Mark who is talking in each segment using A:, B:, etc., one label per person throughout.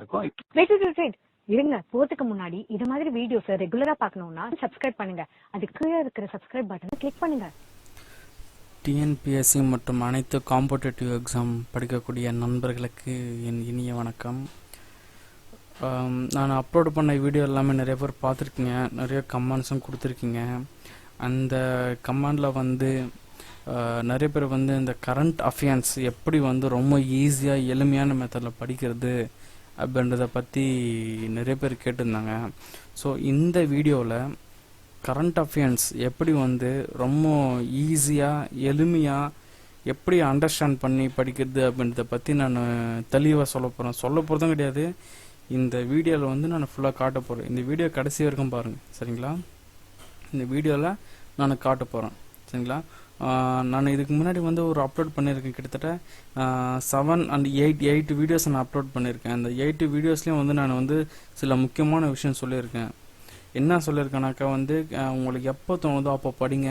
A: இருக்கும் wait wait இருங்க போறதுக்கு முன்னாடி இது மாதிரி வீடியோஸ் ரெகுலரா பார்க்கணும்னா சப்ஸ்கிரைப் பண்ணுங்க அது கீழே இருக்கிற சப்ஸ்கிரைப் பட்டனை கிளிக் பண்ணுங்க
B: டிஎன்பிஎஸ்சி மற்றும் அனைத்து காம்படிட்டிவ் எக்ஸாம் படிக்கக்கூடிய நண்பர்களுக்கு என் இனிய வணக்கம் நான் அப்லோட் பண்ண வீடியோ எல்லாமே நிறைய பேர் பார்த்துருக்கீங்க நிறைய கமெண்ட்ஸும் கொடுத்துருக்கீங்க அந்த கமெண்டில் வந்து நிறைய பேர் வந்து இந்த கரண்ட் அஃபியன்ஸ் எப்படி வந்து ரொம்ப ஈஸியாக எளிமையான மெத்தடில் படிக்கிறது அப்படின்றத பற்றி நிறைய பேர் கேட்டிருந்தாங்க ஸோ இந்த வீடியோவில் கரண்ட் அஃபேர்ஸ் எப்படி வந்து ரொம்ப ஈஸியாக எளிமையாக எப்படி அண்டர்ஸ்டாண்ட் பண்ணி படிக்கிறது அப்படின்றத பற்றி நான் தெளிவாக சொல்ல போகிறேன் சொல்ல போகிறதும் கிடையாது இந்த வீடியோவில் வந்து நான் ஃபுல்லாக காட்ட போகிறேன் இந்த வீடியோ கடைசி வரைக்கும் பாருங்கள் சரிங்களா இந்த வீடியோவில் நான் காட்ட போகிறேன் சரிங்களா நான் இதுக்கு முன்னாடி வந்து ஒரு அப்லோட் பண்ணியிருக்கேன் கிட்டத்தட்ட seven and eight eight videos நான் அப்லோட் பண்ணியிருக்கேன் அந்த எயிட் வீடியோஸ்லேயும் வந்து நான் வந்து சில முக்கியமான விஷயம் சொல்லியிருக்கேன் என்ன சொல்லியிருக்கேனாக்கா வந்து உங்களுக்கு எப்போ தோணுதோ அப்போ படிங்க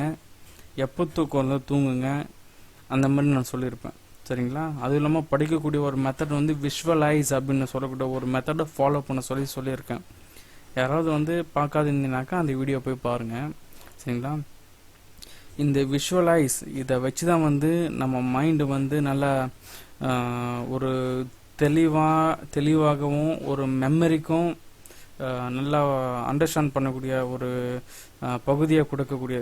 B: எப்போ தூக்கம் வந்து தூங்குங்க அந்த மாதிரி நான் சொல்லியிருப்பேன் சரிங்களா அதுவும் இல்லாமல் படிக்கக்கூடிய ஒரு மெத்தட் வந்து விஷுவலைஸ் அப்படின்னு சொல்லக்கூடிய ஒரு மெத்தடை ஃபாலோ பண்ண சொல்லி சொல்லியிருக்கேன் யாராவது வந்து பார்க்காதிருந்தீங்கனாக்கா அந்த வீடியோ போய் பாருங்கள் சரிங்களா இந்த விஷுவலைஸ் இதை வச்சு தான் வந்து நம்ம மைண்டு வந்து நல்லா ஒரு தெளிவாக தெளிவாகவும் ஒரு மெமரிக்கும் நல்லா அண்டர்ஸ்டாண்ட் பண்ணக்கூடிய ஒரு பகுதியை கொடுக்கக்கூடிய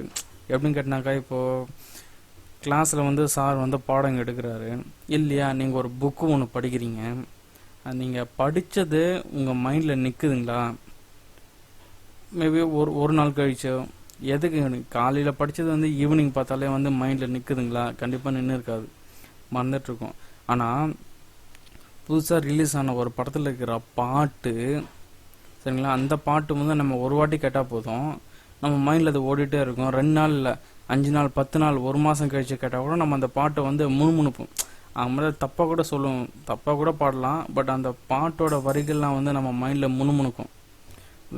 B: எப்படின்னு கேட்டினாக்கா இப்போது கிளாஸில் வந்து சார் வந்து பாடம் எடுக்கிறாரு இல்லையா நீங்கள் ஒரு புக்கு ஒன்று படிக்கிறீங்க நீங்கள் படித்தது உங்கள் மைண்டில் நிற்குதுங்களா மேபி ஒரு ஒரு நாள் கழிச்சோ எதுக்கு காலையில் படித்தது வந்து ஈவினிங் பார்த்தாலே வந்து மைண்டில் நிற்குதுங்களா கண்டிப்பாக நின்று இருக்காது மறந்துட்டுருக்கோம் ஆனால் புதுசாக ரிலீஸ் ஆன ஒரு படத்தில் இருக்கிற பாட்டு சரிங்களா அந்த பாட்டு வந்து நம்ம ஒரு வாட்டி கேட்டால் போதும் நம்ம மைண்டில் அது ஓடிட்டே இருக்கும் ரெண்டு நாள் இல்லை அஞ்சு நாள் பத்து நாள் ஒரு மாதம் கழித்து கேட்டால் கூட நம்ம அந்த பாட்டை வந்து முணுமுணுப்போம் மாதிரி தப்பாக கூட சொல்லுவோம் தப்பாக கூட பாடலாம் பட் அந்த பாட்டோட வரிகள்லாம் வந்து நம்ம மைண்டில் முணுமுணுக்கும்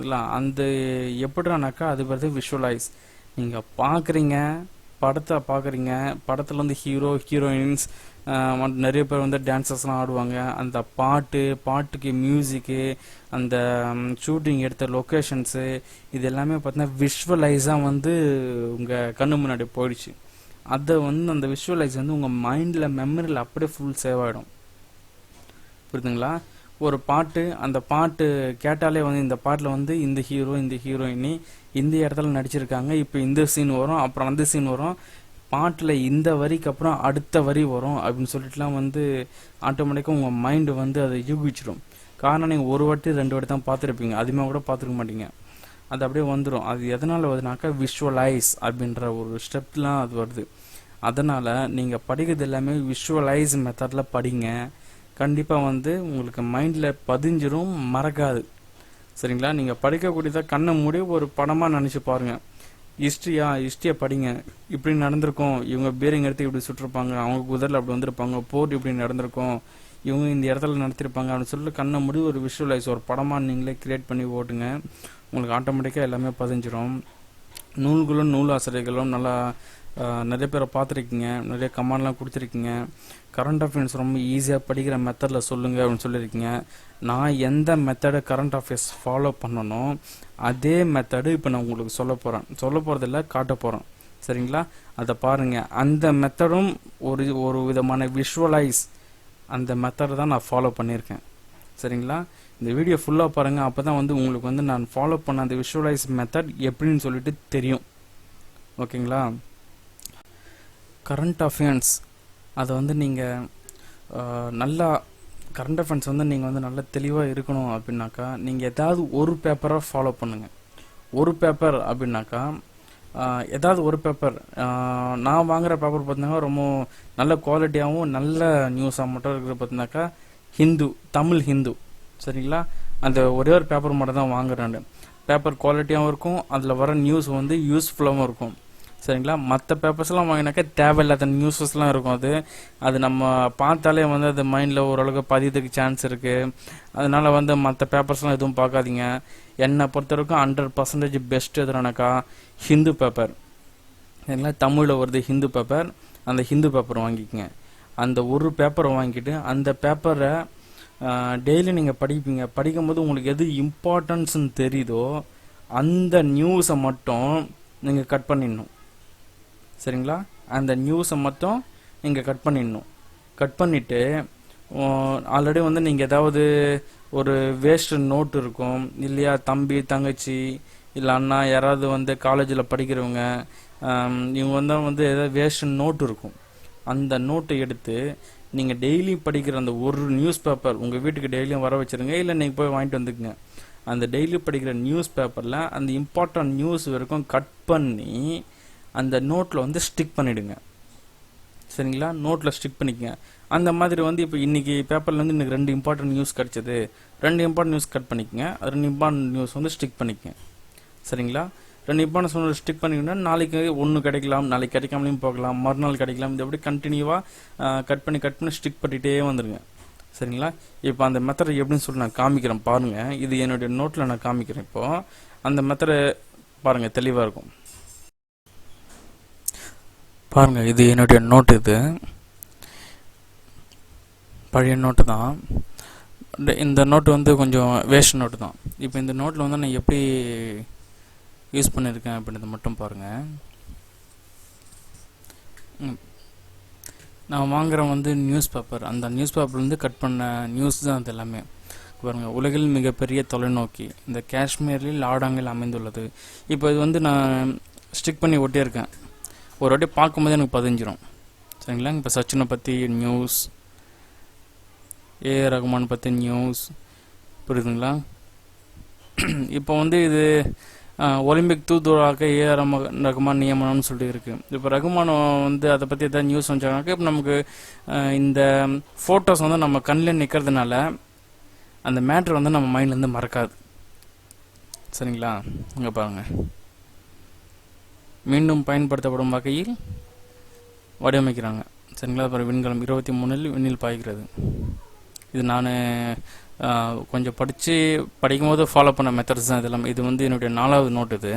B: இல்லை அந்த எப்படினாக்கா அது பிறகு விஷுவலைஸ் நீங்கள் பார்க்குறீங்க படத்தை பார்க்குறீங்க படத்தில் வந்து ஹீரோ ஹீரோயின்ஸ் நிறைய பேர் வந்து டான்சர்ஸ்லாம் ஆடுவாங்க அந்த பாட்டு பாட்டுக்கு மியூசிக்கு அந்த ஷூட்டிங் எடுத்த லொக்கேஷன்ஸு இது எல்லாமே பார்த்தீங்கன்னா விஷுவலைஸாக வந்து உங்கள் கண்ணு முன்னாடி போயிடுச்சு அதை வந்து அந்த விஷுவலைஸ் வந்து உங்கள் மைண்டில் மெமரியில் அப்படியே ஃபுல் சேவ் ஆகிடும் புரியுதுங்களா ஒரு பாட்டு அந்த பாட்டு கேட்டாலே வந்து இந்த பாட்டில் வந்து இந்த ஹீரோ இந்த ஹீரோயினி இந்த இடத்துல நடிச்சிருக்காங்க இப்போ இந்த சீன் வரும் அப்புறம் அந்த சீன் வரும் பாட்டில் இந்த வரிக்கு அப்புறம் அடுத்த வரி வரும் அப்படின்னு சொல்லிட்டுலாம் வந்து ஆட்டோமேட்டிக்காக உங்கள் மைண்டு வந்து அதை யூகிச்சிடும் காரணம் நீங்கள் ஒரு வாட்டி ரெண்டு வாட்டி தான் பார்த்துருப்பீங்க அதிகமாக கூட பார்த்துருக்க மாட்டீங்க அது அப்படியே வந்துடும் அது எதனால் வருதுனாக்கா விஷுவலைஸ் அப்படின்ற ஒரு ஸ்டெப்லாம் அது வருது அதனால் நீங்கள் படிக்கிறது எல்லாமே விஷுவலைஸ் மெத்தடில் படிங்க கண்டிப்பாக வந்து உங்களுக்கு மைண்டில் பதிஞ்சிரும் மறக்காது சரிங்களா நீங்கள் படிக்கக்கூடியதாக கண்ணை மூடி ஒரு படமாக நினச்சி பாருங்கள் ஹிஸ்ட்ரியா ஹிஸ்ட்ரியை படிங்க இப்படி நடந்திருக்கும் இவங்க பேரிங் எடுத்து இப்படி சுட்டிருப்பாங்க அவங்க குதிரில் அப்படி வந்திருப்பாங்க போர்ட் இப்படி நடந்திருக்கும் இவங்க இந்த இடத்துல நடத்திருப்பாங்க அப்படின்னு சொல்லிட்டு கண்ணை முடி ஒரு விஷுவலைஸ் ஒரு படமாக நீங்களே கிரியேட் பண்ணி ஓட்டுங்க உங்களுக்கு ஆட்டோமேட்டிக்காக எல்லாமே பதிஞ்சிடும் நூல்களும் நூல் ஆசிரியர்களும் நல்லா நிறைய பேரை பார்த்துருக்கீங்க நிறைய கமாண்ட்லாம் கொடுத்துருக்கீங்க கரண்ட் அஃபேர்ஸ் ரொம்ப ஈஸியாக படிக்கிற மெத்தடில் சொல்லுங்கள் அப்படின்னு சொல்லியிருக்கீங்க நான் எந்த மெத்தடை கரண்ட் அஃபேர்ஸ் ஃபாலோ பண்ணணும் அதே மெத்தடு இப்போ நான் உங்களுக்கு சொல்ல போகிறேன் சொல்ல போகிறதில்ல காட்ட போகிறோம் சரிங்களா அதை பாருங்கள் அந்த மெத்தடும் ஒரு ஒரு விதமான விஷுவலைஸ் அந்த மெத்தடை தான் நான் ஃபாலோ பண்ணியிருக்கேன் சரிங்களா இந்த வீடியோ ஃபுல்லாக பாருங்கள் அப்போ தான் வந்து உங்களுக்கு வந்து நான் ஃபாலோ பண்ண அந்த விஷுவலைஸ் மெத்தட் எப்படின்னு சொல்லிட்டு தெரியும் ஓகேங்களா கரண்ட் அஃபேர்ஸ் அதை வந்து நீங்கள் நல்லா கரண்ட் அஃபேர்ஸ் வந்து நீங்கள் வந்து நல்லா தெளிவாக இருக்கணும் அப்படின்னாக்கா நீங்கள் எதாவது ஒரு பேப்பராக ஃபாலோ பண்ணுங்கள் ஒரு பேப்பர் அப்படின்னாக்கா ஏதாவது ஒரு பேப்பர் நான் வாங்குற பேப்பர் பார்த்தீங்கன்னா ரொம்ப நல்ல குவாலிட்டியாகவும் நல்ல நியூஸாக மட்டும் இருக்கிற பார்த்தீங்கன்னாக்கா ஹிந்து தமிழ் ஹிந்து சரிங்களா அந்த ஒரே ஒரு பேப்பர் மட்டும் தான் வாங்குறேன் பேப்பர் குவாலிட்டியாகவும் இருக்கும் அதில் வர நியூஸ் வந்து யூஸ்ஃபுல்லாகவும் இருக்கும் சரிங்களா மற்ற பேப்பர்ஸ்லாம் வாங்கினாக்கா தேவையில்லாத நியூஸஸ்லாம் இருக்கும் அது அது நம்ம பார்த்தாலே வந்து அது மைண்டில் ஓரளவுக்கு பதியதுக்கு சான்ஸ் இருக்குது அதனால் வந்து மற்ற பேப்பர்ஸ்லாம் எதுவும் பார்க்காதீங்க என்னை பொறுத்த வரைக்கும் ஹண்ட்ரட் பர்சன்டேஜ் பெஸ்ட் எதுனாக்கா ஹிந்து பேப்பர் சரிங்களா தமிழில் வருது ஹிந்து பேப்பர் அந்த ஹிந்து பேப்பர் வாங்கிக்கோங்க அந்த ஒரு பேப்பரை வாங்கிட்டு அந்த பேப்பரை டெய்லி நீங்கள் படிப்பீங்க படிக்கும் போது உங்களுக்கு எது இம்பார்ட்டன்ஸ்ன்னு தெரியுதோ அந்த நியூஸை மட்டும் நீங்கள் கட் பண்ணிடணும் சரிங்களா அந்த நியூஸை மட்டும் நீங்கள் கட் பண்ணிடணும் கட் பண்ணிவிட்டு ஆல்ரெடி வந்து நீங்கள் ஏதாவது ஒரு வேஸ்ட் நோட் இருக்கும் இல்லையா தம்பி தங்கச்சி இல்லை அண்ணா யாராவது வந்து காலேஜில் படிக்கிறவங்க இவங்க வந்து வந்து ஏதாவது வேஸ்ட் நோட் இருக்கும் அந்த நோட்டை எடுத்து நீங்கள் டெய்லி படிக்கிற அந்த ஒரு நியூஸ் பேப்பர் உங்கள் வீட்டுக்கு டெய்லியும் வர வச்சுருங்க இல்லை நீங்கள் போய் வாங்கிட்டு வந்துக்குங்க அந்த டெய்லி படிக்கிற நியூஸ் பேப்பரில் அந்த இம்பார்ட்டன்ட் நியூஸ் வரைக்கும் கட் பண்ணி அந்த நோட்டில் வந்து ஸ்டிக் பண்ணிவிடுங்க சரிங்களா நோட்டில் ஸ்டிக் பண்ணிக்கங்க அந்த மாதிரி வந்து இப்போ இன்றைக்கி பேப்பரில் வந்து இன்றைக்கி ரெண்டு இம்பார்ட்டன்ட் நியூஸ் கிடச்சிது ரெண்டு இம்பார்ட்டன் நியூஸ் கட் பண்ணிக்கங்க ரெண்டு இம்பார்ட்டன் நியூஸ் வந்து ஸ்டிக் பண்ணிக்கங்க சரிங்களா ரெண்டு இம்பார்ட்டன் சொன்ன ஸ்டிக் பண்ணிங்கன்னா நாளைக்கு ஒன்று கிடைக்கலாம் நாளைக்கு கிடைக்காமலையும் போகலாம் மறுநாள் கிடைக்கலாம் இது எப்படி கண்டினியூவாக கட் பண்ணி கட் பண்ணி ஸ்டிக் பண்ணிகிட்டே வந்துடுங்க சரிங்களா இப்போ அந்த மெத்தடை எப்படின்னு சொல்லி நான் காமிக்கிறேன் பாருங்கள் இது என்னுடைய நோட்டில் நான் காமிக்கிறேன் இப்போது அந்த மெத்தடை பாருங்கள் தெளிவாக இருக்கும் பாருங்கள் இது என்னுடைய நோட்டு இது பழைய நோட்டு தான் இந்த நோட்டு வந்து கொஞ்சம் வேஸ்ட் நோட்டு தான் இப்போ இந்த நோட்டில் வந்து நான் எப்படி யூஸ் பண்ணியிருக்கேன் அப்படின்றத மட்டும் பாருங்கள் நான் வாங்குகிறேன் வந்து நியூஸ் பேப்பர் அந்த நியூஸ் பேப்பர்லேருந்து கட் பண்ண நியூஸ் தான் அது எல்லாமே பாருங்கள் உலகில் மிகப்பெரிய தொலைநோக்கி இந்த காஷ்மீரில் லாடாங்கில் அமைந்துள்ளது இப்போ இது வந்து நான் ஸ்டிக் பண்ணி ஒட்டியிருக்கேன் ஒரு வாட்டி பார்க்கும்போது எனக்கு பதிஞ்சிரும் சரிங்களா இப்போ சச்சினை பற்றி நியூஸ் ஏ ரகுமான் பற்றி நியூஸ் புரியுதுங்களா இப்போ வந்து இது ஒலிம்பிக் தூதுவராக ஏ ரம ரகுமான் நியமனம்னு சொல்லிட்டு இருக்கு இப்போ ரகுமான் வந்து அதை பற்றி எதாவது நியூஸ் வந்துச்சாங்கனாக்கா இப்போ நமக்கு இந்த ஃபோட்டோஸ் வந்து நம்ம கண்ணில் நிற்கிறதுனால அந்த மேட்ரு வந்து நம்ம மைண்ட்லேருந்து மறக்காது சரிங்களா அங்கே பாருங்கள் மீண்டும் பயன்படுத்தப்படும் வகையில் வடிவமைக்கிறாங்க சரிங்களா அப்புறம் விண்கலம் இருபத்தி மூணில் விண்ணில் பாய்கிறது இது நான் கொஞ்சம் படித்து படிக்கும்போது ஃபாலோ பண்ண மெத்தட்ஸ் தான் இதெல்லாம் இது வந்து என்னுடைய நாலாவது நோட் இது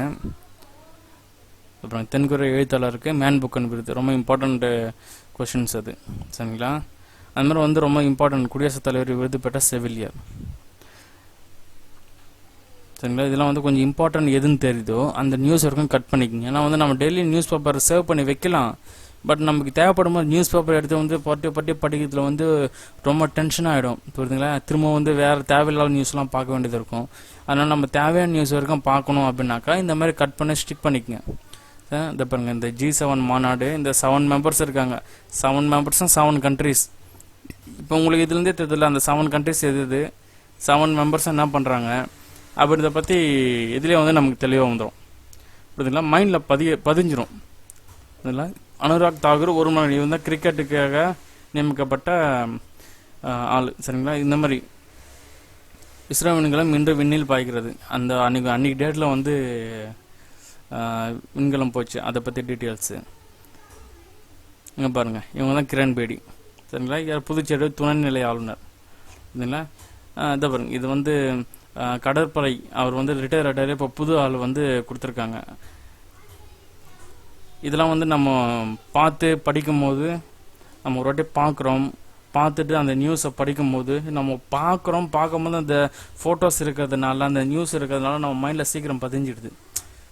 B: அப்புறம் தென்கொரிய எழுத்தாளருக்கு மேன் புக் அனுப்பிடுது ரொம்ப இம்பார்ட்டண்ட் கொஷின்ஸ் அது சரிங்களா அது மாதிரி வந்து ரொம்ப இம்பார்ட்டன்ட் குடியரசுத் தலைவர் விருது பெற்ற செவிலியர் சரிங்களா இதெல்லாம் வந்து கொஞ்சம் இம்பார்ட்டன்ட் எதுன்னு தெரியுதோ அந்த நியூஸ் வரைக்கும் கட் பண்ணிக்கோங்க ஏன்னா வந்து நம்ம டெய்லி நியூஸ் பேப்பர் சேவ் பண்ணி வைக்கலாம் பட் நமக்கு தேவைப்படும் போது நியூஸ் பேப்பர் எடுத்து வந்து பட்டி பட்டி படிக்கிறதுல வந்து ரொம்ப டென்ஷன் ஆகிடும் புரியுதுங்களா திரும்ப வந்து வேறு தேவையில்லாத நியூஸ்லாம் பார்க்க வேண்டியது இருக்கும் அதனால் நம்ம தேவையான நியூஸ் வரைக்கும் பார்க்கணும் அப்படின்னாக்கா இந்த மாதிரி கட் பண்ணி ஸ்டிக் பண்ணிக்கங்க இந்த பாருங்கள் இந்த ஜி செவன் மாநாடு இந்த செவன் மெம்பர்ஸ் இருக்காங்க செவன் மெம்பர்ஸும் செவன் கண்ட்ரிஸ் இப்போ உங்களுக்கு இதுலேருந்தே தெரியல அந்த செவன் கண்ட்ரிஸ் எது செவன் மெம்பர்ஸ் என்ன பண்ணுறாங்க அப்படின்றத பற்றி இதுலேயே வந்து நமக்கு தெளிவாக வந்துடும் புரியுதுங்களா மைண்டில் பதிய பதிஞ்சிரும் இதெல்லாம் அனுராக் தாகூர் ஒரு மணி தான் கிரிக்கெட்டுக்காக நியமிக்கப்பட்ட ஆள் சரிங்களா இந்த மாதிரி இஸ்ரோ விண்கலம் இன்று விண்ணில் பாய்க்கிறது அந்த அன்னைக்கு அன்னைக்கு டேட்டில் வந்து விண்கலம் போச்சு அதை பற்றி டீட்டெயில்ஸு இங்கே பாருங்கள் இவங்க தான் கிரண் பேடி சரிங்களா புதுச்சேரி துணைநிலை ஆளுநர் இதுங்களா இதை பாருங்கள் இது வந்து கடற்படை அவர் வந்து ரிட்டையர் ஆகிட்டார் இப்போ புது ஆள் வந்து கொடுத்துருக்காங்க இதெல்லாம் வந்து நம்ம பார்த்து படிக்கும்போது நம்ம ஒரு வாட்டி பார்க்குறோம் பார்த்துட்டு அந்த நியூஸை படிக்கும்போது நம்ம பார்க்குறோம் பார்க்கும்போது அந்த ஃபோட்டோஸ் இருக்கிறதுனால அந்த நியூஸ் இருக்கிறதுனால நம்ம மைண்டில் சீக்கிரம் பதிஞ்சிடுது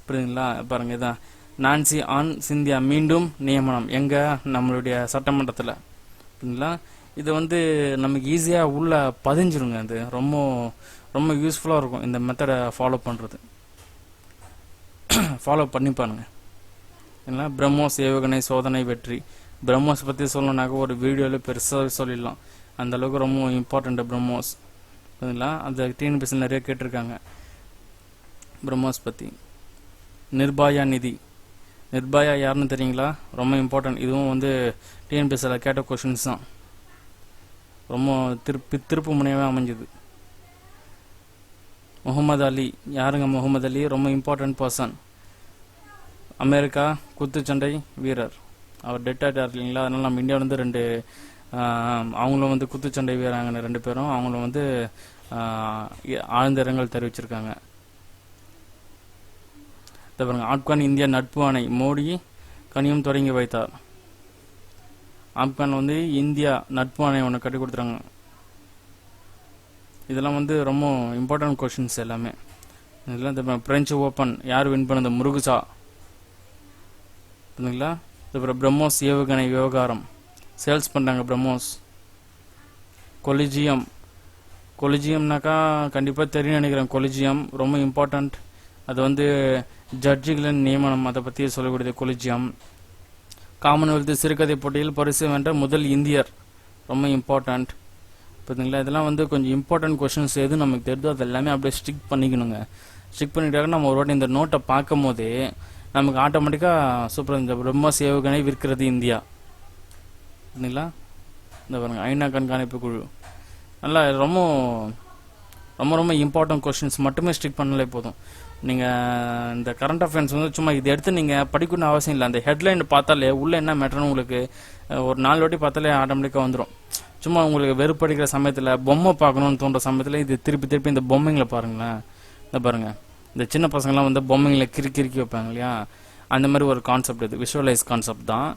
B: புரியுதுங்களா பாருங்கள் இதான் நான்சி ஆன் சிந்தியா மீண்டும் நியமனம் எங்கே நம்மளுடைய சட்டமன்றத்தில் புரியுதுங்களா இது வந்து நமக்கு ஈஸியாக உள்ள பதிஞ்சிருங்க அது ரொம்ப ரொம்ப யூஸ்ஃபுல்லாக இருக்கும் இந்த மெத்தடை ஃபாலோ பண்ணுறது ஃபாலோ பண்ணி பாருங்க ஏன்னா பிரம்மோஸ் ஏவுகணை சோதனை வெற்றி பிரம்மோஸ் பற்றி சொல்லணுனாக்கா ஒரு வீடியோவில் பெருசாக சொல்லிடலாம் அந்தளவுக்கு ரொம்ப இம்பார்ட்டண்ட்டு பிரம்மோஸ் புரியுதுங்களா அந்த டிஎன்பிஎஸ்சி நிறைய கேட்டிருக்காங்க பிரம்மோஸ் பற்றி நிர்பயா நிதி நிர்பயா யாருன்னு தெரியுங்களா ரொம்ப இம்பார்ட்டன்ட் இதுவும் வந்து டிஎன்பிஎஸ்சியில் கேட்ட கொஷின்ஸ் தான் ரொம்ப திருப்பி திருப்பு முனையாகவே அமைஞ்சுது முகமது அலி யாருங்க முகமது அலி ரொம்ப இம்பார்ட்டன்ட் பர்சன் அமெரிக்கா குத்துச்சண்டை வீரர் அவர் டெட் ஆகிட்டார் இல்லைங்களா அதனால் நம்ம இந்தியாவிலேருந்து ரெண்டு அவங்களும் வந்து குத்துச்சண்டை வீராங்க ரெண்டு பேரும் அவங்களும் வந்து ஆழ்ந்த இரங்கல் தெரிவிச்சிருக்காங்க பாருங்க ஆப்கான் இந்திய நட்பு அணை மோடி கனியும் தொடங்கி வைத்தார் ஆப்கான் வந்து இந்தியா நட்பு அணை ஒன்று கட்டி கொடுத்துருங்க இதெல்லாம் வந்து ரொம்ப இம்பார்ட்டன்ட் கொஷின்ஸ் எல்லாமே இதெல்லாம் இந்த பிரெஞ்சு ஓப்பன் யார் வின் பண்ணது முருகுசா புரியுதுங்களா அதுக்கப்புறம் பிரம்மோஸ் ஏவுகணை விவகாரம் சேல்ஸ் பண்ணுறாங்க பிரம்மோஸ் கொலிஜியம் கொலிஜியம்னாக்கா கண்டிப்பாக தெரியும் நினைக்கிறேன் கொலிஜியம் ரொம்ப இம்பார்ட்டண்ட் அது வந்து ஜட்ஜுகளின் நியமனம் அதை பற்றி சொல்லக்கூடியது கொலிஜியம் காமன்வெல்த் சிறுகதை போட்டியில் பரிசு வென்ற முதல் இந்தியர் ரொம்ப இம்பார்ட்டண்ட் பார்த்தீங்களா இதெல்லாம் வந்து கொஞ்சம் இம்பார்ட்டன்ட் கொஷின்ஸ் எது நமக்கு தெரிஞ்சோ அது எல்லாமே அப்படியே ஸ்டிக் பண்ணிக்கணுங்க ஸ்டிக் பண்ணிட்டாக்க நம்ம ஒரு வாட்டி இந்த நோட்டை பார்க்கும் போதே நமக்கு ஆட்டோமேட்டிக்காக சூப்பர் இந்த பிரம்ம சேவகனை விற்கிறது இந்தியா இல்லைங்களா இந்த பாருங்கள் ஐநா கண்காணிப்பு குழு நல்லா ரொம்ப ரொம்ப ரொம்ப இம்பார்ட்டன்ட் கொஷின்ஸ் மட்டுமே ஸ்டிக் பண்ணலே போதும் நீங்கள் இந்த கரண்ட் அஃபேர்ஸ் வந்து சும்மா இது எடுத்து நீங்கள் படிக்கணும்னு அவசியம் இல்லை அந்த ஹெட்லைன் பார்த்தாலே உள்ளே என்ன மேட்டர்னு உங்களுக்கு ஒரு நாலு வாட்டி பார்த்தாலே ஆட்டோமேட்டிக்காக வந்துடும் சும்மா உங்களுக்கு வெறுப்படிக்கிற சமயத்தில் பொம்மை பார்க்கணுன்னு தோன்ற சமயத்தில் இது திருப்பி திருப்பி இந்த பொம்மைங்களை பாருங்களேன் இந்த பாருங்கள் இந்த சின்ன பசங்களாம் வந்து பொம்மைங்களை கிரி கிறுக்கி வைப்பாங்க இல்லையா அந்த மாதிரி ஒரு கான்செப்ட் இது விஷுவலைஸ் கான்செப்ட் தான்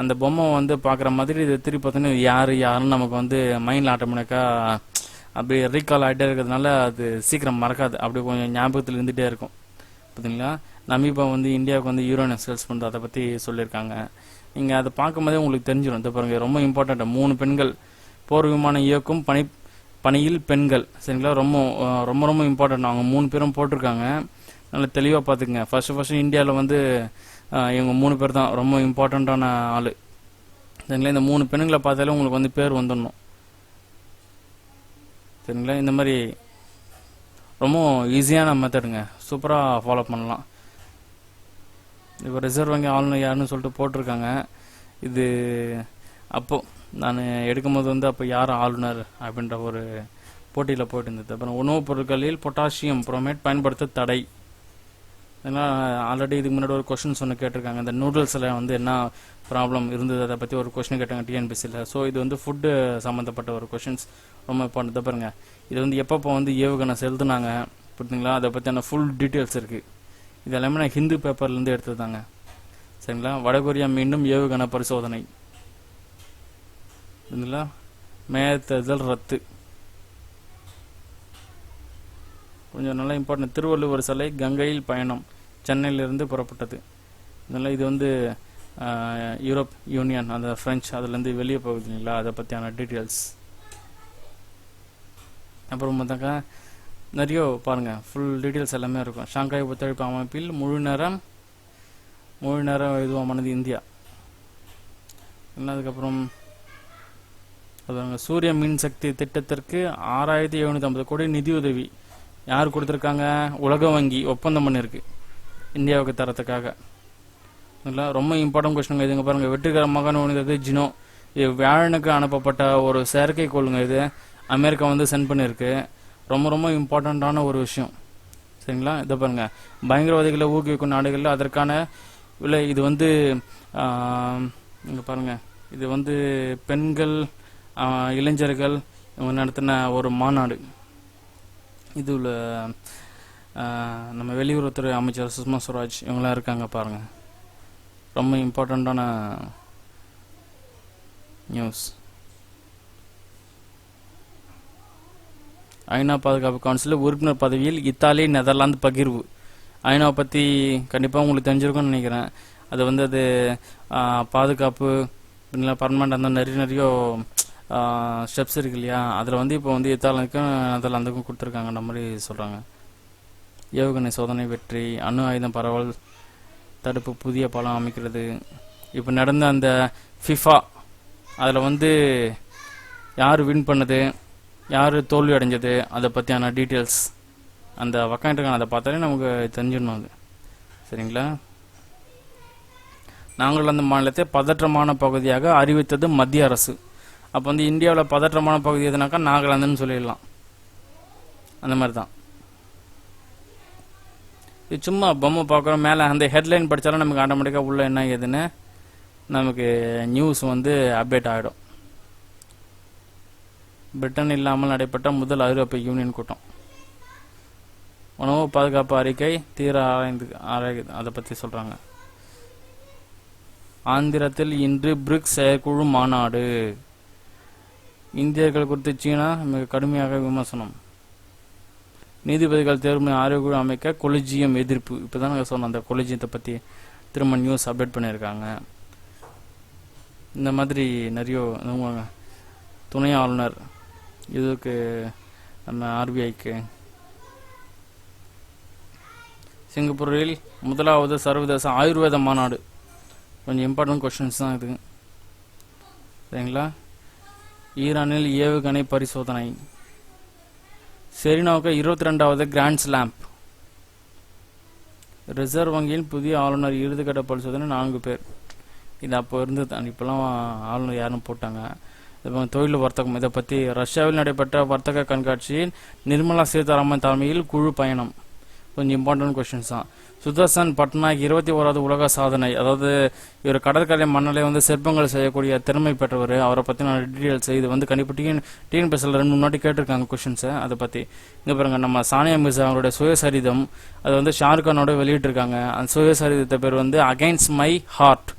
B: அந்த பொம்மை வந்து பார்க்குற மாதிரி இது திருப்பி பார்த்தோன்னா யார் யாருன்னு நமக்கு வந்து மைண்டில் ஆட்டோமேட்டிக்காக அப்படி ரீகால் ஆகிட்டே இருக்கிறதுனால அது சீக்கிரம் மறக்காது அப்படி கொஞ்சம் ஞாபகத்தில் இருந்துகிட்டே இருக்கும் பார்த்தீங்களா நமீபா வந்து இந்தியாவுக்கு வந்து யூரோனியம் சேல்ஸ் பண்ணுறது அதை பற்றி சொல்லியிருக்காங்க நீங்கள் அதை பார்க்கும்போதே உங்களுக்கு தெரிஞ்சிடும் இந்த பாருங்கள் ரொம்ப இம்பார்ட்டண்ட்டாக மூணு பெண்கள் போர் விமானம் இயக்கும் பணி பணியில் பெண்கள் சரிங்களா ரொம்ப ரொம்ப ரொம்ப இம்பார்ட்டண்ட் அவங்க மூணு பேரும் போட்டிருக்காங்க நல்லா தெளிவாக பார்த்துக்குங்க ஃபர்ஸ்ட் ஃபஸ்ட்டு இந்தியாவில் வந்து இவங்க மூணு பேர் தான் ரொம்ப இம்பார்ட்டண்ட்டான ஆள் சரிங்களா இந்த மூணு பெண்களை பார்த்தாலே உங்களுக்கு வந்து பேர் வந்துடணும் சரிங்களா இந்த மாதிரி ரொம்ப ஈஸியான மெத்தடுங்க சூப்பராக ஃபாலோ பண்ணலாம் இப்போ ரிசர்வ் வங்கி ஆளுநர் யாருன்னு சொல்லிட்டு போட்டிருக்காங்க இது அப்போது நான் எடுக்கும்போது வந்து அப்போ யார் ஆளுநர் அப்படின்ற ஒரு போட்டியில் போயிட்டு இருந்தது அப்புறம் உணவுப் பொருட்களில் பொட்டாசியம் புரோமேட் பயன்படுத்த தடை அதனால் ஆல்ரெடி இதுக்கு முன்னாடி ஒரு கொஷின் சொன்ன கேட்டிருக்காங்க இந்த நூடுல்ஸில் வந்து என்ன ப்ராப்ளம் இருந்தது அதை பற்றி ஒரு கொஷின் கேட்டாங்க டிஎன்பிசியில் ஸோ இது வந்து ஃபுட்டு சம்மந்தப்பட்ட ஒரு கொஷின்ஸ் ரொம்ப இப்போ பாருங்கள் இது வந்து எப்பப்போ வந்து ஏவுகணை செலுத்துனாங்க புரியுதுங்களா அதை பற்றியான ஃபுல் டீட்டெயில்ஸ் இருக்குது இதெல்லாமே நான் ஹிந்து பேப்பர்லேருந்து எடுத்தது தாங்க சரிங்களா வடகொரியா மீண்டும் ஏவுகணை பரிசோதனை சரிங்களா மேத்ததல் ரத்து கொஞ்சம் நல்லா இம்பார்ட்டன்ட் திருவள்ளுவர் சிலை கங்கையில் பயணம் சென்னையிலிருந்து புறப்பட்டது இதனால் இது வந்து யூரோப் யூனியன் அந்த ஃப்ரெஞ்ச் அதுலேருந்து வெளியே போகுது இல்லைங்களா அதை பற்றியான டீட்டெயில்ஸ் அப்புறம் பார்த்தாக்கா நிறைய பாருங்கள் ஃபுல் டீட்டெயில்ஸ் எல்லாமே இருக்கும் ஷாங்காய் ஒத்துழைப்பு அமைப்பில் முழு நேரம் முழு நேரம் இதுவாமானது இந்தியா என்னதுக்கப்புறம் அதுக்கப்புறம் அதாங்க சூரிய மின்சக்தி திட்டத்திற்கு ஆறாயிரத்தி எழுநூற்றி ஐம்பது கோடி நிதியுதவி யார் கொடுத்துருக்காங்க உலக வங்கி ஒப்பந்தம் பண்ணியிருக்கு இந்தியாவுக்கு தரத்துக்காக இல்லை ரொம்ப இம்பார்ட்டன்ட் கொஸ்டின் இதுங்க பாருங்கள் வெற்றிகரமாக நோனது ஜினோ இது வியாழனுக்கு அனுப்பப்பட்ட ஒரு செயற்கைக்கோளுங்க இது அமெரிக்கா வந்து சென்ட் பண்ணியிருக்கு ரொம்ப ரொம்ப இம்பார்ட்டண்ட்டான ஒரு விஷயம் சரிங்களா இதை பாருங்கள் பயங்கரவாதிகளை ஊக்குவிக்கும் நாடுகளில் அதற்கான விலை இது வந்து இங்கே பாருங்கள் இது வந்து பெண்கள் இளைஞர்கள் இவங்க நடத்தின ஒரு மாநாடு இது உள்ள நம்ம வெளியுறவுத்துறை அமைச்சர் சுஷ்மா ஸ்வராஜ் இவங்களாம் இருக்காங்க பாருங்கள் ரொம்ப இம்பார்ட்டண்ட்டான நியூஸ் ஐநா பாதுகாப்பு கவுன்சில் உறுப்பினர் பதவியில் இத்தாலி நெதர்லாந்து பகிர்வு ஐநாவை பற்றி கண்டிப்பாக உங்களுக்கு தெரிஞ்சிருக்கும்னு நினைக்கிறேன் அது வந்து அது பாதுகாப்பு இல்லை பர்மனெண்ட் அந்த நிறைய நிறைய ஸ்டெப்ஸ் இருக்கு இல்லையா அதில் வந்து இப்போ வந்து இத்தாலிக்கும் நெதர்லாந்துக்கும் கொடுத்துருக்காங்கன்ற மாதிரி சொல்கிறாங்க ஏவுகணை சோதனை வெற்றி அணு ஆயுதம் பரவல் தடுப்பு புதிய பாலம் அமைக்கிறது இப்போ நடந்த அந்த ஃபிஃபா அதில் வந்து யார் வின் பண்ணுது யார் தோல்வி அடைஞ்சது அதை பற்றியான டீட்டெயில்ஸ் அந்த உக்காந்துருக்கான அதை பார்த்தாலே நமக்கு தெரிஞ்சிடணும் அது சரிங்களா நாங்கள் அந்த மாநிலத்தை பதற்றமான பகுதியாக அறிவித்தது மத்திய அரசு அப்போ வந்து இந்தியாவில் பதற்றமான பகுதி எதுனாக்கா நாகாலாந்துன்னு சொல்லிடலாம் அந்த மாதிரி தான் இது சும்மா பொம்மை பார்க்குறோம் மேலே அந்த ஹெட்லைன் படித்தாலும் நமக்கு ஆட்டோமேட்டிக்காக உள்ளே என்ன ஏதுன்னு நமக்கு நியூஸ் வந்து அப்டேட் ஆகிடும் பிரிட்டன் இல்லாமல் நடைபெற்ற முதல் ஐரோப்பிய யூனியன் கூட்டம் உணவு பாதுகாப்பு அறிக்கை தீர ஆராய்ந்து ஆராய் அதை பற்றி சொல்கிறாங்க ஆந்திரத்தில் இன்று பிரிக்ஸ் செயற்குழு மாநாடு இந்தியர்கள் குறித்து சீனா மிக கடுமையாக விமர்சனம் நீதிபதிகள் தேர்வு ஆய்வுக்குழு அமைக்க கொலிஜியம் எதிர்ப்பு இப்போ தான் சொன்ன சொன்னோம் அந்த கொலிஜியத்தை பற்றி திரும்ப நியூஸ் அப்டேட் பண்ணியிருக்காங்க இந்த மாதிரி நிறைய துணை ஆளுநர் இதுக்கு நம்ம ஆர்பிஐக்கு சிங்கப்பூரில் முதலாவது சர்வதேச ஆயுர்வேத மாநாடு கொஞ்சம் இம்பார்ட்டன்ட் கொஷின்ஸ் தான் இது சரிங்களா ஈரானில் ஏவுகணை பரிசோதனை செரினாவுக்கு இருபத்தி ரெண்டாவது கிராண்ட் ஸ்லாம்ப் ரிசர்வ் வங்கியில் புதிய ஆளுநர் இறுதிக்கட்ட பரிசோதனை நான்கு பேர் இது அப்போ இருந்தது இப்போலாம் ஆளுநர் யாருன்னு போட்டாங்க ଏବଂ தொழில் வர்த்தகம் இதை பற்றி ரஷ்யாவில் நடைபெற்ற வர்த்தக கண்காட்சியில் நிர்மலா சீதாராமன் தலைமையில் குழு பயணம் கொஞ்சம் இம்பார்ட்டன்ட் கொஷின்ஸ் தான் சுதர்சன் பட்நாயக் இருபத்தி ஓராவது உலக சாதனை அதாவது இவர் கடற்கரை மண்ணில் வந்து சிற்பங்கள் செய்யக்கூடிய திறமை பெற்றவர் அவரை பற்றி நான் டீட்டெயில்ஸ் இது வந்து கண்டிப்பாக டிஎன் டிஎன்பிஎஸ்எல் ரெண்டு முன்னாடி கேட்டிருக்காங்க கொஷின்ஸை அதை பற்றி இங்கே பாருங்கள் நம்ம சானியா மிர்சா அவங்களுடைய சுயசரிதம் அது வந்து ஷாருக்கானோட வெளியிட்டிருக்காங்க அந்த சுயசரிதத்தை பேர் வந்து அகைன்ஸ்ட் மை ஹார்ட்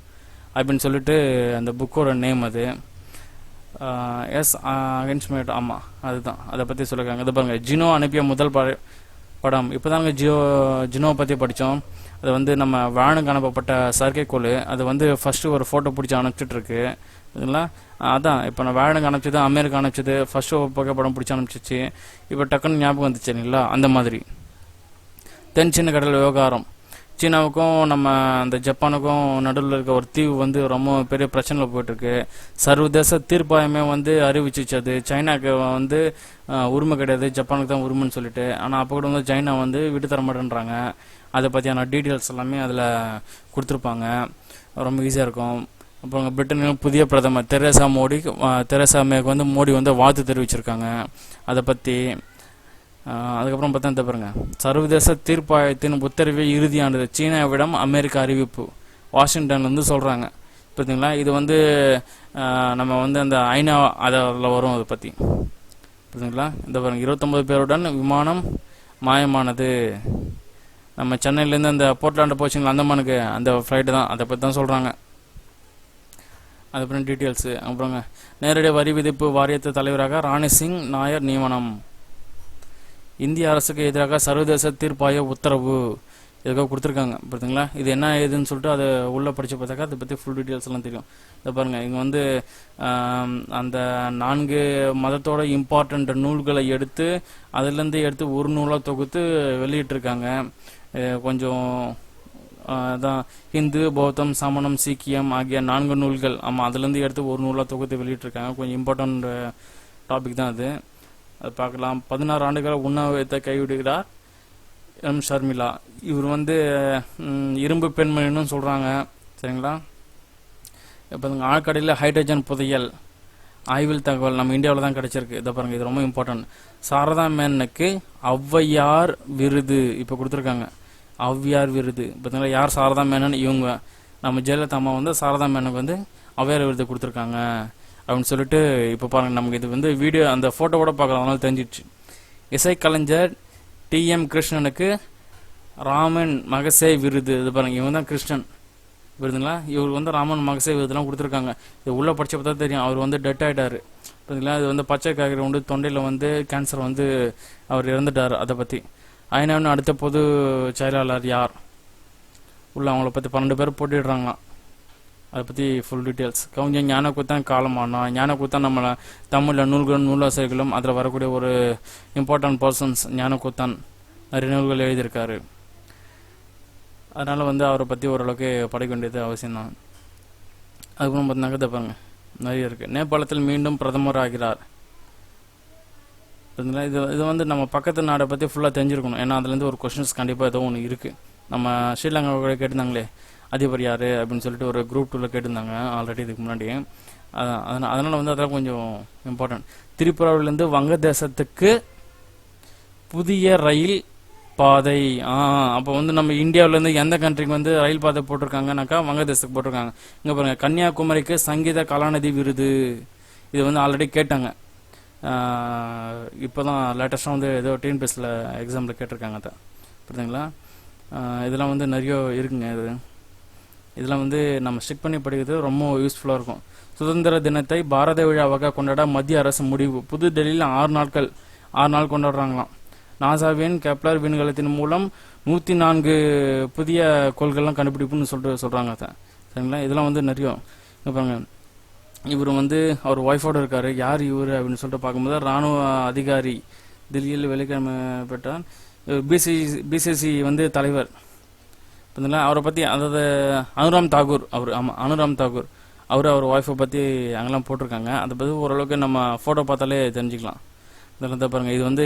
B: அப்படின்னு சொல்லிட்டு அந்த புக்கோட நேம் அது எஸ் அகென்ஸ்ட்மேட் ஆமாம் அதுதான் அதை பற்றி சொல்லியிருக்காங்க இதை பாருங்கள் ஜினோ அனுப்பிய முதல் பட படம் இப்போ தாங்க ஜியோ ஜினோவை பற்றி படித்தோம் அது வந்து நம்ம வேனுக்கு அனுப்பப்பட்ட செயற்கைக்கோள் அது வந்து ஃபஸ்ட்டு ஒரு ஃபோட்டோ பிடிச்சி அனுப்பிச்சிட்ருக்கு இதுங்களா அதான் இப்போ நான் வேனுக்கு அனுப்பிச்சது அமெரிக்கா அனுப்பிச்சது ஃபர்ஸ்ட் புகைப்படம் பிடிச்சி அனுப்பிச்சிச்சு இப்போ டக்குன்னு ஞாபகம் வந்துச்சு இல்லைங்களா அந்த மாதிரி தென் சின்ன கடல் விவகாரம் சீனாவுக்கும் நம்ம அந்த ஜப்பானுக்கும் நடுவில் இருக்க ஒரு தீவு வந்து ரொம்ப பெரிய பிரச்சனையில் போயிட்டுருக்கு சர்வதேச தீர்ப்பாயமே வந்து அறிவிச்சிச்சு அது சைனாக்கு வந்து உரிமை கிடையாது ஜப்பானுக்கு தான் உரிமைன்னு சொல்லிட்டு ஆனால் அப்போ கூட வந்து சைனா வந்து விட்டு தர மாட்டேன்றாங்க அதை பற்றியான டீட்டெயில்ஸ் எல்லாமே அதில் கொடுத்துருப்பாங்க ரொம்ப ஈஸியாக இருக்கும் அப்புறம் பிரிட்டனில் புதிய பிரதமர் தெரேசா மோடி தெரேசா மேக்கு வந்து மோடி வந்து வாழ்த்து தெரிவிச்சிருக்காங்க அதை பற்றி அதுக்கப்புறம் பார்த்தா இந்த பாருங்க சர்வதேச தீர்ப்பாயத்தின் உத்தரவு இறுதியானது சீனாவிடம் அமெரிக்கா அறிவிப்பு வாஷிங்டன்லேருந்து சொல்கிறாங்க பார்த்தீங்களா இது வந்து நம்ம வந்து அந்த ஐநா அதில் வரும் அதை பற்றி பார்த்தீங்களா இந்த பாருங்க இருபத்தொம்பது பேருடன் விமானம் மாயமானது நம்ம சென்னையிலேருந்து அந்த போர்ட்லாண்டை போச்சுங்களா அந்தமானுக்கு அந்த ஃப்ளைட்டு தான் அதை பற்றி தான் சொல்கிறாங்க அதுக்கப்புறம் டீட்டெயில்ஸு அப்புறங்க நேரடி வரி விதிப்பு வாரியத்து தலைவராக ராணி சிங் நாயர் நியமனம் இந்திய அரசுக்கு எதிராக சர்வதேச தீர்ப்பாய உத்தரவு எதுக்காக கொடுத்துருக்காங்க பார்த்தீங்களா இது என்ன ஏதுன்னு சொல்லிட்டு அதை உள்ளே படித்து பார்த்தாக்கா அதை பற்றி ஃபுல் டீட்டெயில்ஸ் எல்லாம் தெரியும் இதை பாருங்கள் இங்கே வந்து அந்த நான்கு மதத்தோட இம்பார்ட்டண்ட் நூல்களை எடுத்து அதுலேருந்து எடுத்து ஒரு நூலாக தொகுத்து வெளியிட்டிருக்காங்க கொஞ்சம் அதான் ஹிந்து பௌத்தம் சமணம் சீக்கியம் ஆகிய நான்கு நூல்கள் ஆமாம் அதுலேருந்து எடுத்து ஒரு நூலாக தொகுத்து வெளியிட்டிருக்காங்க கொஞ்சம் இம்பார்ட்டண்ட் டாபிக் தான் அது அது பார்க்கலாம் பதினாறு ஆண்டுகளாக உண்ணாவிரத்தை கைவிடுகிறார் எம் ஷர்மிளா இவர் வந்து இரும்பு பெண்மணின்னு சொல்கிறாங்க சரிங்களா இப்போ ஆழ்கடையில் ஹைட்ரஜன் புதையல் ஆய்வில் தகவல் நம்ம இந்தியாவில் தான் கிடச்சிருக்கு இதை பாருங்கள் இது ரொம்ப இம்பார்ட்டன்ட் சாரதா மேனுக்கு ஔவையார் விருது இப்போ கொடுத்துருக்காங்க ஔவையார் விருது பார்த்தீங்களா யார் சாரதா மேனன் இவங்க நம்ம ஜெயலலிதா அம்மா வந்து சாரதா மேனுக்கு வந்து ஔவையார் விருது கொடுத்துருக்காங்க அப்படின்னு சொல்லிட்டு இப்போ பாருங்கள் நமக்கு இது வந்து வீடியோ அந்த ஃபோட்டோவோட பார்க்கறதுனால தெரிஞ்சிடுச்சு இசை கலைஞர் டிஎம் கிருஷ்ணனுக்கு ராமன் மகசே விருது இது பாருங்கள் இவன் தான் கிருஷ்ணன் விருதுங்களா இவர் வந்து ராமன் மகசே விருதுலாம் கொடுத்துருக்காங்க இது உள்ளே படிச்ச தான் தெரியும் அவர் வந்து டெட் ஆகிட்டார் புரியுதுங்களா இது வந்து பச்சை காய்கறி உண்டு தொண்டையில் வந்து கேன்சர் வந்து அவர் இறந்துட்டார் அதை பற்றி ஐநாவின் அடுத்த பொது செயலாளர் யார் உள்ள அவங்கள பற்றி பன்னெண்டு பேர் போட்டிடுறாங்களாம் அதை பற்றி ஃபுல் டீட்டெயில்ஸ் கவிஞர் ஞானக்கூத்தான் காலமானோம் ஞானக்கூத்தான் நம்மளை தமிழில் நூல்களும் நூலாசிரியர்களும் அதில் வரக்கூடிய ஒரு இம்பார்ட்டன்ட் பர்சன்ஸ் ஞானக்கூத்தான் நிறைய நூல்கள் எழுதியிருக்காரு அதனால் வந்து அவரை பற்றி ஓரளவுக்கு படிக்க வேண்டியது அவசியம் தான் அதுக்கப்புறம் பார்த்தீங்கன்னா கதை பாருங்கள் நிறைய இருக்குது நேபாளத்தில் மீண்டும் பிரதமர் ஆகிறார் இது இது வந்து நம்ம பக்கத்து நாடை பற்றி ஃபுல்லாக தெரிஞ்சிருக்கணும் ஏன்னா அதுலேருந்து ஒரு கொஷின்ஸ் கண்டிப்பாக ஏதோ ஒன்று இருக்குது நம்ம கூட கேட்டிருந்தாங்களே அதிபர் யார் அப்படின்னு சொல்லிட்டு ஒரு குரூப் டூவில் கேட்டிருந்தாங்க ஆல்ரெடி இதுக்கு முன்னாடி அதனால் அதனால் வந்து அதெல்லாம் கொஞ்சம் இம்பார்ட்டன்ட் திரிபுராவிலேருந்து வங்கதேசத்துக்கு புதிய ரயில் பாதை ஆ அப்போ வந்து நம்ம இந்தியாவிலேருந்து எந்த கண்ட்ரிக்கு வந்து ரயில் பாதை போட்டிருக்காங்கனாக்கா வங்கதேசத்துக்கு போட்டிருக்காங்க இங்கே பாருங்கள் கன்னியாகுமரிக்கு சங்கீத கலாநிதி விருது இது வந்து ஆல்ரெடி கேட்டாங்க இப்போ தான் லேட்டஸ்ட்டாக வந்து ஏதோ பேஸில் எக்ஸாமில் கேட்டிருக்காங்க அதை புரியுதுங்களா இதெல்லாம் வந்து நிறைய இருக்குங்க இது இதெல்லாம் வந்து நம்ம ஸ்டிக் பண்ணி படிக்கிறது ரொம்ப யூஸ்ஃபுல்லாக இருக்கும் சுதந்திர தினத்தை பாரத விழாவாக கொண்டாட மத்திய அரசு முடிவு புதுடெல்லியில் ஆறு நாட்கள் ஆறு நாள் கொண்டாடுறாங்களாம் நாசாவின் கேப்லர் விண்கலத்தின் மூலம் நூற்றி நான்கு புதிய கோள்கள்லாம் கண்டுபிடிப்புன்னு சொல்லிட்டு சொல்கிறாங்க சரிங்களா இதெல்லாம் வந்து நிறைய பாருங்க இவர் வந்து அவர் ஒய்ஃபோடு இருக்கார் யார் இவர் அப்படின்னு சொல்லிட்டு பார்க்கும்போது ராணுவ அதிகாரி தில்லியில் வெள்ளிக்கிழமை பெற்றார் பிசிசி பிசிசி வந்து தலைவர் பார்த்தீங்களா அவரை பற்றி அதாவது அனுராம் தாகூர் அவர் ஆமாம் அனுராம் தாகூர் அவர் அவர் ஒய்ஃபை பற்றி அங்கெல்லாம் போட்டிருக்காங்க அதை பற்றி ஓரளவுக்கு நம்ம ஃபோட்டோ பார்த்தாலே தெரிஞ்சுக்கலாம் இதெல்லாம் தான் பாருங்கள் இது வந்து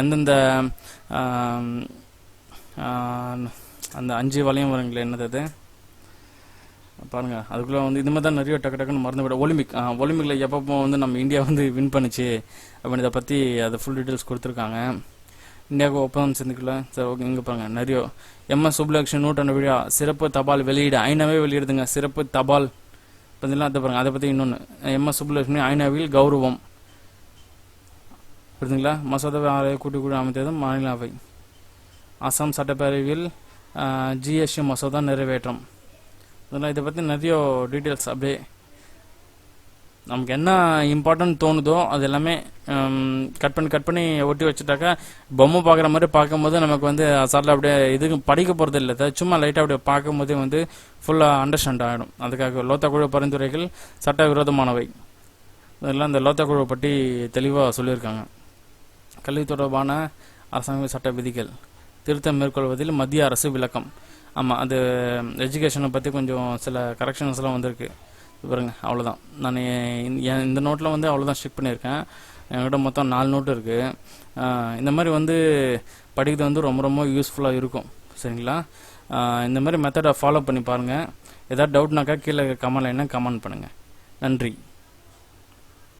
B: எந்தெந்த அந்த அஞ்சு வளையம் வருங்களே என்னது அது பாருங்க அதுக்குள்ளே வந்து இந்த மாதிரி தான் நிறைய டக்கு டக்குன்னு மறந்து விட ஒலிம்பிக் ஒலிம்பிக்கில் எப்பப்போ வந்து நம்ம இந்தியா வந்து வின் பண்ணுச்சு அப்படின்றத பற்றி அதை ஃபுல் டீட்டெயில்ஸ் கொடுத்துருக்காங்க இந்தியாவுக்கு ஒப்பந்தம் செஞ்சுக்கல சார் ஓகே இங்கே பாருங்கள் நிறைய எம்எஸ் சுப்லக்ஷன் நூற்றாண்டு விழா சிறப்பு தபால் வெளியீடு ஐநாவே வெளியிடுதுங்க சிறப்பு தபால் பற்றிலாம் அதை பாருங்கள் அதை பற்றி இன்னொன்று எம்எஸ் சுப்லக்ஷ்மி ஐநாவில் கௌரவம் புரியுதுங்களா மசோதாவை ஆலய குழு அமைத்தது மாநில அவை அசாம் சட்டப்பேரவையில் ஜிஎஸ்டி மசோதா நிறைவேற்றம் இதெல்லாம் இதை பற்றி நிறைய டீட்டெயில்ஸ் அப்படியே நமக்கு என்ன இம்பார்ட்டன்ட் தோணுதோ அது எல்லாமே கட் பண்ணி கட் பண்ணி ஒட்டி வச்சுட்டாக்கா பொம்மை பார்க்குற மாதிரி பார்க்கும்போது நமக்கு வந்து அசாரில் அப்படியே இதுக்கும் படிக்க போகிறது இல்லை சும்மா லைட்டாக அப்படியே பார்க்கும்போதே வந்து ஃபுல்லாக அண்டர்ஸ்டாண்ட் ஆகிடும் அதுக்காக லோத்தா குழு பரிந்துரைகள் சட்ட விரோதமானவை இதெல்லாம் இந்த லோத்தா குழுவை பற்றி தெளிவாக சொல்லியிருக்காங்க கல்வி தொடர்பான அரசாங்க சட்ட விதிகள் திருத்தம் மேற்கொள்வதில் மத்திய அரசு விளக்கம் ஆமாம் அது எஜுகேஷனை பற்றி கொஞ்சம் சில கரெக்ஷன்ஸ்லாம் வந்திருக்கு பாருங்க அவ்வளோதான் நான் இந்த நோட்டில் வந்து அவ்வளோதான் ஷிஃப்ட் பண்ணியிருக்கேன் என்கிட்ட மொத்தம் நாலு நோட்டு இருக்குது இந்த மாதிரி வந்து படிக்கிறது வந்து ரொம்ப ரொம்ப யூஸ்ஃபுல்லாக இருக்கும் சரிங்களா இந்த மாதிரி மெத்தடை ஃபாலோ பண்ணி பாருங்கள் ஏதாவது டவுட்னாக்கா கீழே கமெண்ட் என்ன கமெண்ட் பண்ணுங்கள் நன்றி